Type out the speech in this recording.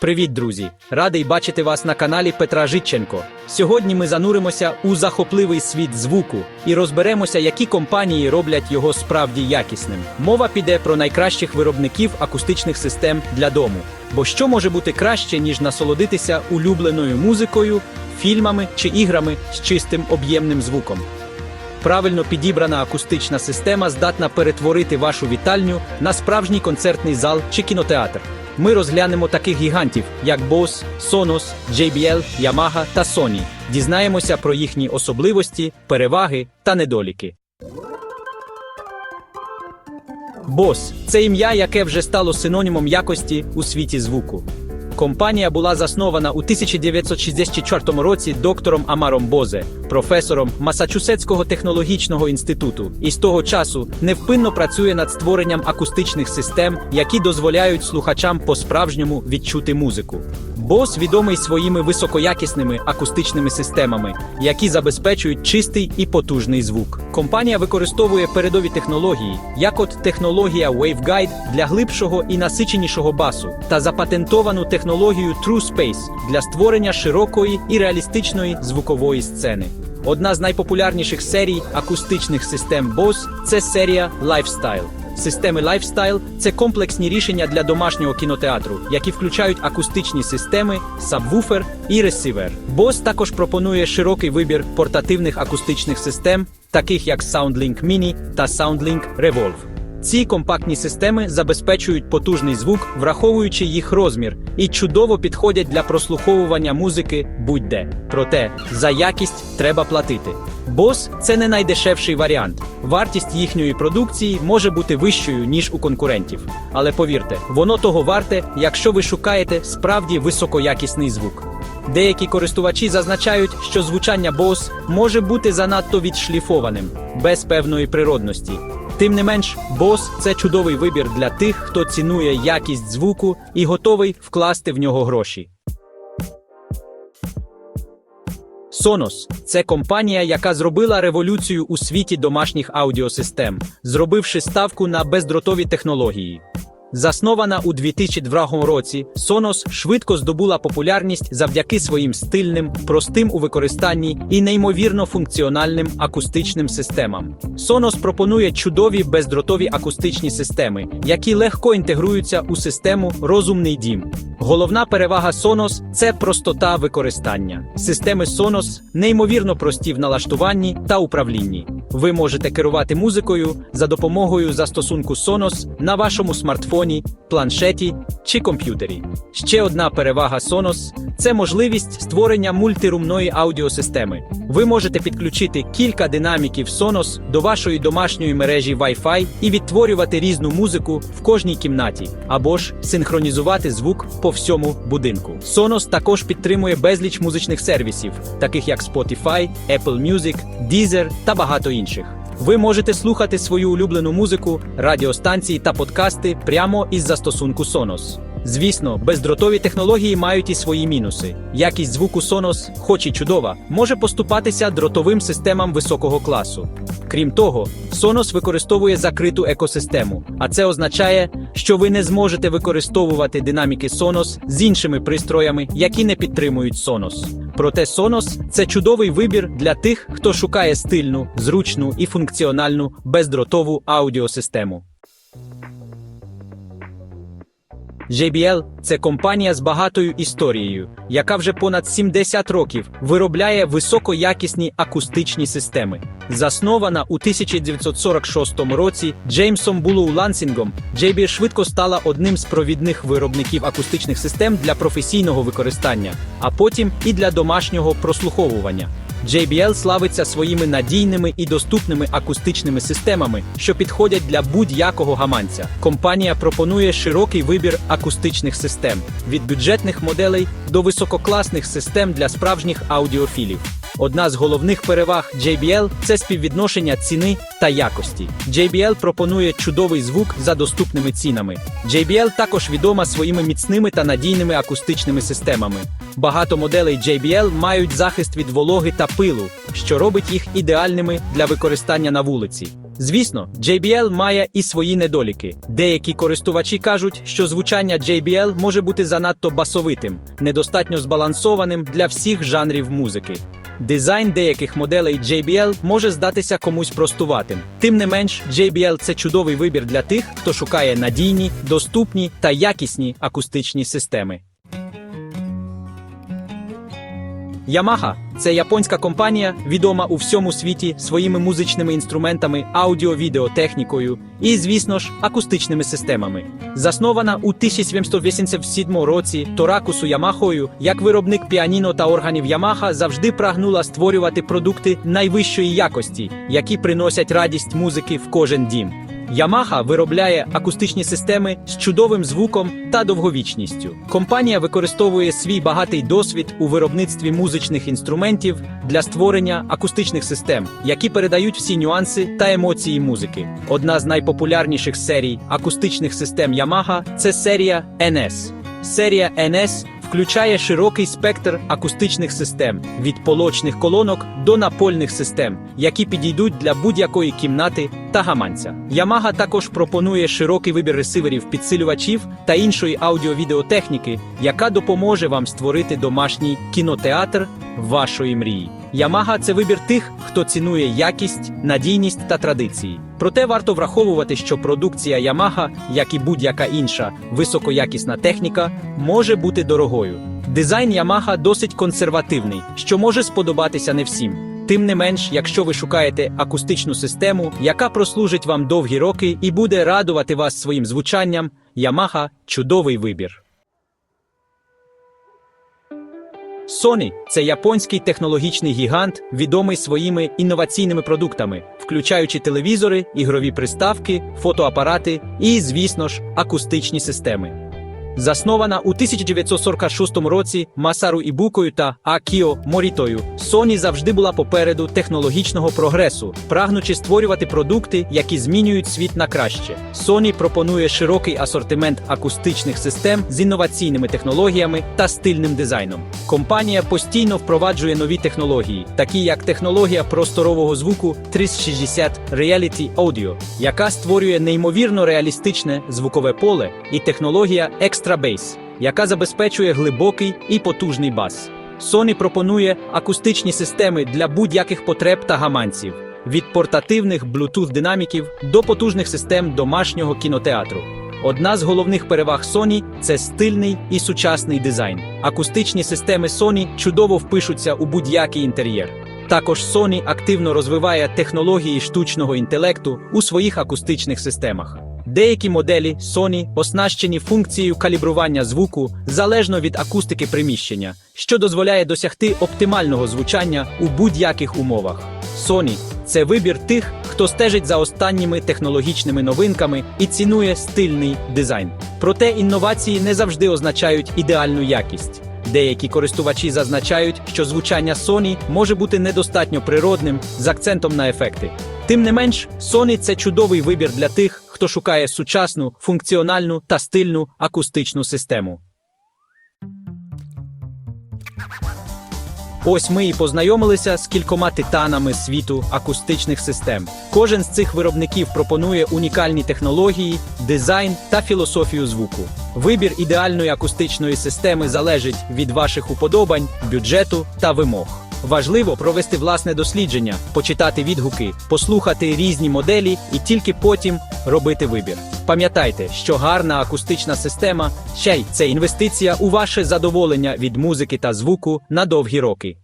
Привіт, друзі! Радий бачити вас на каналі Петра Житченко. Сьогодні ми зануримося у захопливий світ звуку і розберемося, які компанії роблять його справді якісним. Мова піде про найкращих виробників акустичних систем для дому. Бо що може бути краще, ніж насолодитися улюбленою музикою, фільмами чи іграми з чистим об'ємним звуком? Правильно підібрана акустична система здатна перетворити вашу вітальню на справжній концертний зал чи кінотеатр. Ми розглянемо таких гігантів, як Bose, Sonos, JBL, Yamaha та Sony. Дізнаємося про їхні особливості, переваги та недоліки. Bose – це ім'я, яке вже стало синонімом якості у світі звуку. Компанія була заснована у 1964 році доктором Амаром Бозе, професором Масачусетського технологічного інституту, і з того часу невпинно працює над створенням акустичних систем, які дозволяють слухачам по-справжньому відчути музику. Бос відомий своїми високоякісними акустичними системами, які забезпечують чистий і потужний звук. Компанія використовує передові технології, як от технологія Waveguide для глибшого і насиченішого басу, та запатентовану технологію True Space для створення широкої і реалістичної звукової сцени. Одна з найпопулярніших серій акустичних систем Bose – це серія Lifestyle. Системи Lifestyle – це комплексні рішення для домашнього кінотеатру, які включають акустичні системи, сабвуфер і ресивер. Bose також пропонує широкий вибір портативних акустичних систем, таких як SoundLink Mini та SoundLink Revolve. Ці компактні системи забезпечують потужний звук, враховуючи їх розмір, і чудово підходять для прослуховування музики будь-де. Проте за якість треба платити. Bose – це не найдешевший варіант. Вартість їхньої продукції може бути вищою, ніж у конкурентів. Але повірте, воно того варте, якщо ви шукаєте справді високоякісний звук. Деякі користувачі зазначають, що звучання Bose може бути занадто відшліфованим, без певної природності. Тим не менш, Bose – це чудовий вибір для тих, хто цінує якість звуку і готовий вкласти в нього гроші. Sonos – це компанія, яка зробила революцію у світі домашніх аудіосистем, зробивши ставку на бездротові технології. Заснована у 2002 році, Sonos швидко здобула популярність завдяки своїм стильним, простим у використанні і неймовірно функціональним акустичним системам. Sonos пропонує чудові бездротові акустичні системи, які легко інтегруються у систему Розумний дім. Головна перевага Sonos – це простота використання. Системи Sonos неймовірно прості в налаштуванні та управлінні. Ви можете керувати музикою за допомогою застосунку Sonos на вашому смартфоні, планшеті чи комп'ютері. Ще одна перевага Sonos – це можливість створення мультирумної аудіосистеми. Ви можете підключити кілька динаміків Sonos до вашої домашньої мережі Wi-Fi і відтворювати різну музику в кожній кімнаті, або ж синхронізувати звук по всьому будинку. Sonos також підтримує безліч музичних сервісів, таких як Spotify, Apple Music, Deezer та багато інших. Ви можете слухати свою улюблену музику, радіостанції та подкасти прямо із застосунку Sonos. Звісно, бездротові технології мають і свої мінуси. Якість звуку Sonos, хоч і чудова, може поступатися дротовим системам високого класу. Крім того, Sonos використовує закриту екосистему, а це означає, що ви не зможете використовувати динаміки Sonos з іншими пристроями, які не підтримують Sonos. Проте Sonos – це чудовий вибір для тих, хто шукає стильну, зручну і функціональну бездротову аудіосистему. JBL – це компанія з багатою історією, яка вже понад 70 років виробляє високоякісні акустичні системи. Заснована у 1946 році Джеймсом Булоу Лансінгом, JBL швидко стала одним з провідних виробників акустичних систем для професійного використання, а потім і для домашнього прослуховування. JBL славиться своїми надійними і доступними акустичними системами, що підходять для будь-якого гаманця. Компанія пропонує широкий вибір акустичних систем від бюджетних моделей до висококласних систем для справжніх аудіофілів. Одна з головних переваг JBL – це співвідношення ціни та якості. JBL пропонує чудовий звук за доступними цінами. JBL також відома своїми міцними та надійними акустичними системами. Багато моделей JBL мають захист від вологи та пилу, що робить їх ідеальними для використання на вулиці. Звісно, JBL має і свої недоліки. Деякі користувачі кажуть, що звучання JBL може бути занадто басовитим, недостатньо збалансованим для всіх жанрів музики. Дизайн деяких моделей JBL може здатися комусь простуватим. Тим не менш, JBL це чудовий вибір для тих, хто шукає надійні, доступні та якісні акустичні системи. Yamaha – це японська компанія, відома у всьому світі своїми музичними інструментами, аудіо-відеотехнікою і, звісно ж, акустичними системами. Заснована у 1787 році Торакусу Ямахою, як виробник піаніно та органів Yamaha завжди прагнула створювати продукти найвищої якості, які приносять радість музики в кожен дім. Yamaha виробляє акустичні системи з чудовим звуком та довговічністю. Компанія використовує свій багатий досвід у виробництві музичних інструментів для створення акустичних систем, які передають всі нюанси та емоції музики. Одна з найпопулярніших серій акустичних систем Yamaha – це серія NS. Серія NS включає широкий спектр акустичних систем від полочних колонок до напольних систем, які підійдуть для будь-якої кімнати та гаманця. Yamaha також пропонує широкий вибір ресиверів, підсилювачів та іншої аудіо-відеотехніки, яка допоможе вам створити домашній кінотеатр вашої мрії. Yamaha – це вибір тих, хто цінує якість, надійність та традиції. Проте варто враховувати, що продукція Yamaha, як і будь-яка інша високоякісна техніка, може бути дорогою. Дизайн Yamaha досить консервативний, що може сподобатися не всім. Тим не менш, якщо ви шукаєте акустичну систему, яка прослужить вам довгі роки і буде радувати вас своїм звучанням, Yamaha – чудовий вибір. Sony – це японський технологічний гігант, відомий своїми інноваційними продуктами, включаючи телевізори, ігрові приставки, фотоапарати і, звісно ж, акустичні системи. Заснована у 1946 році Масару Ібукою та Акіо Морітою, Sony завжди була попереду технологічного прогресу, прагнучи створювати продукти, які змінюють світ на краще. Sony пропонує широкий асортимент акустичних систем з інноваційними технологіями та стильним дизайном. Компанія постійно впроваджує нові технології, такі як технологія просторового звуку 360 Reality Audio, яка створює неймовірно реалістичне звукове поле, і технологія Extra Bass, яка забезпечує глибокий і потужний бас. Sony пропонує акустичні системи для будь-яких потреб та гаманців, від портативних Bluetooth динаміків до потужних систем домашнього кінотеатру. Одна з головних переваг Sony – це стильний і сучасний дизайн. Акустичні системи Sony чудово впишуться у будь-який інтер'єр. Також Sony активно розвиває технології штучного інтелекту у своїх акустичних системах. Деякі моделі Sony оснащені функцією калібрування звуку залежно від акустики приміщення, що дозволяє досягти оптимального звучання у будь-яких умовах. Sony – це вибір тих, хто стежить за останніми технологічними новинками і цінує стильний дизайн. Проте інновації не завжди означають ідеальну якість. Деякі користувачі зазначають, що звучання Sony може бути недостатньо природним з акцентом на ефекти. Тим не менш, Sony – це чудовий вибір для тих, хто шукає сучасну, функціональну та стильну акустичну систему. Ось ми і познайомилися з кількома титанами світу акустичних систем. Кожен з цих виробників пропонує унікальні технології, дизайн та філософію звуку. Вибір ідеальної акустичної системи залежить від ваших уподобань, бюджету та вимог. Важливо провести власне дослідження, почитати відгуки, послухати різні моделі і тільки потім робити вибір. Пам'ятайте, що гарна акустична система ще й це інвестиція у ваше задоволення від музики та звуку на довгі роки.